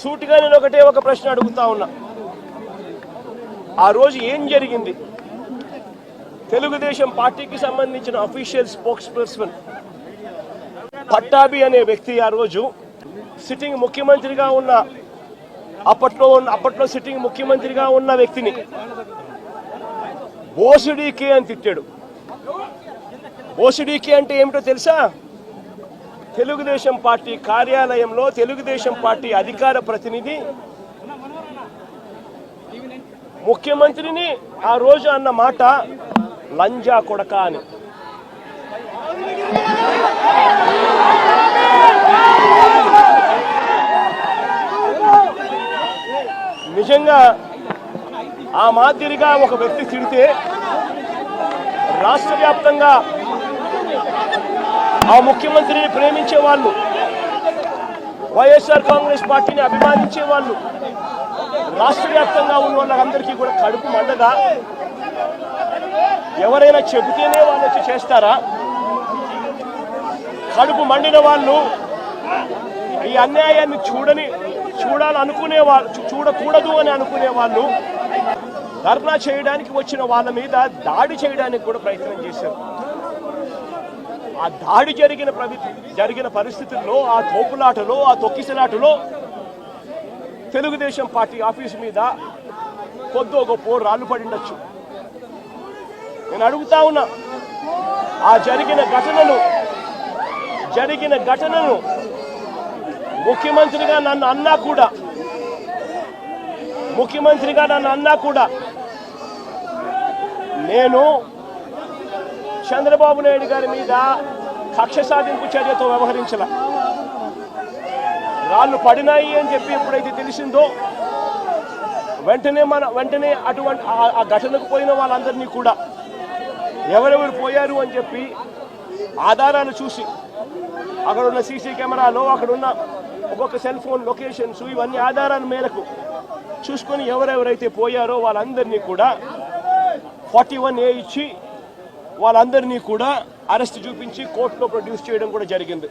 సూటిగా నేను ఒకటే ఒక ప్రశ్న అడుగుతా ఉన్నా. ఆ రోజు ఏం జరిగింది? తెలుగుదేశం పార్టీకి సంబంధించిన అఫీషియల్ స్పోక్స్ పర్సన్ పట్టాభి అనే వ్యక్తి ఆ రోజు సిట్టింగ్ ముఖ్యమంత్రిగా ఉన్న అప్పట్లో ఉన్న అప్పట్లో సిట్టింగ్ ముఖ్యమంత్రిగా ఉన్న వ్యక్తిని బోసుడీకే అని తిట్టాడు. ఓసిడికే అంటే ఏమిటో తెలుసా? తెలుగుదేశం పార్టీ కార్యాలయంలో తెలుగుదేశం పార్టీ అధికార ప్రతినిధి ముఖ్యమంత్రిని ఆ రోజు అన్న మాట లంజా కొడక అని. నిజంగా ఆ మాదిరిగా ఒక వ్యక్తి తిడితే రాష్ట్ర వ్యాప్తంగా ఆ ముఖ్యమంత్రిని ప్రేమించే వాళ్ళు వైఎస్ఆర్ కాంగ్రెస్ పార్టీని అభిమానించే వాళ్ళు రాష్ట్ర వ్యాప్తంగా ఉన్న వాళ్ళందరికీ కూడా కడుపు మండదా? ఎవరైనా చెబితేనే వాళ్ళు వచ్చి చేస్తారా? కడుపు మండిన వాళ్ళు ఈ అన్యాయాన్ని చూడని చూడాలనుకునే వాళ్ళు చూడకూడదు అని అనుకునే వాళ్ళు ధర్నా చేయడానికి వచ్చిన వాళ్ళ మీద దాడి చేయడానికి కూడా ప్రయత్నం చేశారు. ఆ దాడి జరిగిన జరిగిన పరిస్థితుల్లో ఆ తోపులాటలో ఆ తొక్కిసలాటలో తెలుగుదేశం పార్టీ ఆఫీస్ మీద కొద్దో గొప్ప రాళ్ళు పడిండొచ్చు నేను అడుగుతా ఉన్నా ఆ జరిగిన ఘటనను జరిగిన ఘటనను ముఖ్యమంత్రిగా నన్ను అన్నా కూడా ముఖ్యమంత్రిగా నన్ను అన్నా కూడా నేను చంద్రబాబు నాయుడు గారి మీద కక్ష సాధింపు చర్యతో వ్యవహరించాల. రాళ్ళు పడినాయి అని చెప్పి ఎప్పుడైతే తెలిసిందో వెంటనే మన వెంటనే అటువంటి ఆ- ఘటనకు పోయిన వాళ్ళందరినీ కూడా ఎవరెవరు పోయారు అని చెప్పి ఆధారాలు చూసి అక్కడ ఉన్న సీసీ కెమెరాలో అక్కడ ఉన్న ఒక్కొక్క సెల్ ఫోన్ లొకేషన్స్ ఇవన్నీ ఆధారాల మేరకు చూసుకొని ఎవరెవరైతే పోయారో వాళ్ళందరినీ కూడా ఫార్టీ వన్ ఏ ఇచ్చి వాళ్ళందరినీ కూడా అరెస్ట్ చూపించి కోర్టులో ప్రొడ్యూస్ చేయడం కూడా జరిగింది.